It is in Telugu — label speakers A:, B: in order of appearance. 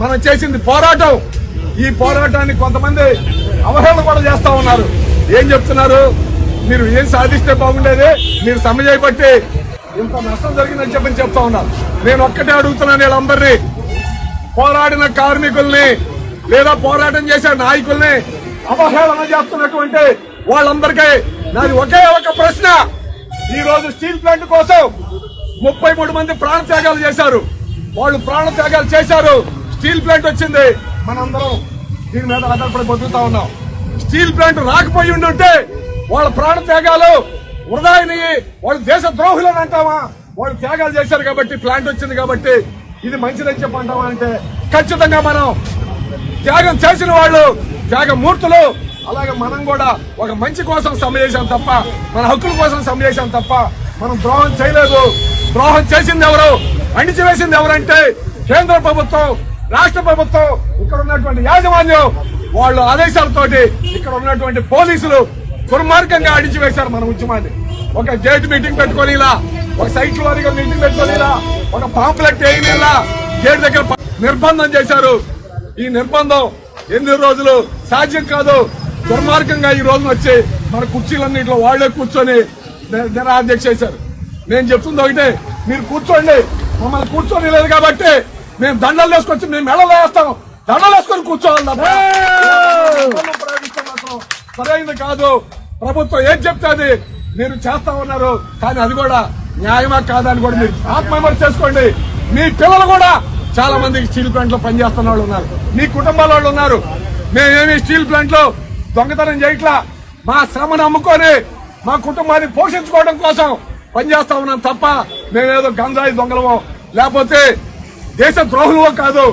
A: మనం చేసింది పోరాటం. ఈ పోరాటాన్ని కొంతమంది అవహేళన కూడా చేస్తా ఉన్నారు. ఏం చెప్తున్నారు? మీరు ఏం సాధిస్తే బాగుండేది? మీరు సమ్మె చేయబట్టి ఇంత నష్టం జరిగిందని చెప్పని చెప్తా ఉన్నారు నేను ఒక్కటే అడుగుతున్నాను వీళ్ళందరినీ. పోరాడిన కార్మికుల్ని లేదా పోరాటం చేసే నాయకుల్ని అవహేళన చేస్తున్నటువంటి వాళ్ళందరికీ నాది ఒకే ఒక ప్రశ్న. ఈ రోజు స్టీల్ ప్లాంట్ కోసం ముప్పై మూడు మంది ప్రాణత్యాగాలు చేశారు. వాళ్ళు ప్రాణత్యాగాలు చేశారు. స్టీల్ ప్లాంట్ వచ్చింది. మనందరం దీని మీద ఆధారపడి బతుకుతా ఉన్నాం. స్టీల్ ప్లాంట్ రాకపోయి ఉండుంటే వాళ్ళ ప్రాణత్యాగాలు వృధా అయినాయి. వాళ్ళు దేశ ద్రోహులని అంటామా? వాళ్ళు త్యాగాలు చేశారు కాబట్టి ప్లాంట్ వచ్చింది కాబట్టి ఇది మంచిదని చెప్పంటామా అంటే ఖచ్చితంగా మనం త్యాగం చేసిన వాళ్ళు త్యాగమూర్తులు. అలాగే మనం కూడా ఒక మంచి కోసం సమ్మె చేశాం తప్ప మన హక్కుల కోసం సమ్మె చేశాం తప్ప మనం ద్రోహం చేయలేదు. ద్రోహం చేసింది ఎవరు? అణిచివేసింది ఎవరంటే కేంద్ర ప్రభుత్వం. రాష్ట్ర ప్రభుత్వం ఇక్కడ ఉన్నటువంటి యాజమాన్యం వాళ్ళు ఆదేశాలతోటి ఇక్కడ ఉన్నటువంటి పోలీసులు దుర్మార్గంగా అడిచివేశారు మన ఉద్యమాన్ని. ఒక గేట్ మీటింగ్ పెట్టుకొని ఇలా ఒక సైకిల్ వారిగా మీటింగ్ పెట్టుకొని ఇలా ఒక పాంప్లెట్ వేయని గేట్ దగ్గర నిర్బంధం చేశారు. ఈ నిర్బంధం ఎన్ని రోజులు సాధ్యం కాదు. దుర్మార్గంగా ఈ రోజున వచ్చి మన కుర్చీలన్నింటిలో వాళ్ళే కూర్చొని నిరాధ్యక్ష చేశారు. నేను చెప్తుంది ఒకటే మీరు కూర్చోండి. మమ్మల్ని కూర్చొని లేదు కాబట్టి మేము దండలు వేసుకొచ్చి మేము మెడలు వేస్తాం. దండలు వేసుకొని కూర్చోవాలి సరైనది కాదు. ప్రభుత్వం ఏం చెప్తే అది మీరు చేస్తా ఉన్నారు. కానీ అది కూడా న్యాయమా కాదా అని కూడా మీరు ఆత్మవిమర్శ చేసుకోండి. మీ పిల్లలు కూడా చాలా మంది స్టీల్ ప్లాంట్లో పనిచేస్తున్న వాళ్ళు ఉన్నారు. మీ కుటుంబాల వాళ్ళు ఉన్నారు. మేమేమి స్టీల్ ప్లాంట్లో దొంగతనం చేయట్లా? మా శ్రమను అమ్ముకొని మా కుటుంబాన్ని పోషించుకోవడం కోసం పనిచేస్తా ఉన్నాం తప్ప మేమేదో గంజాయి దొంగలమో. లేకపోతే దేశ ద్రోహులమో కాదు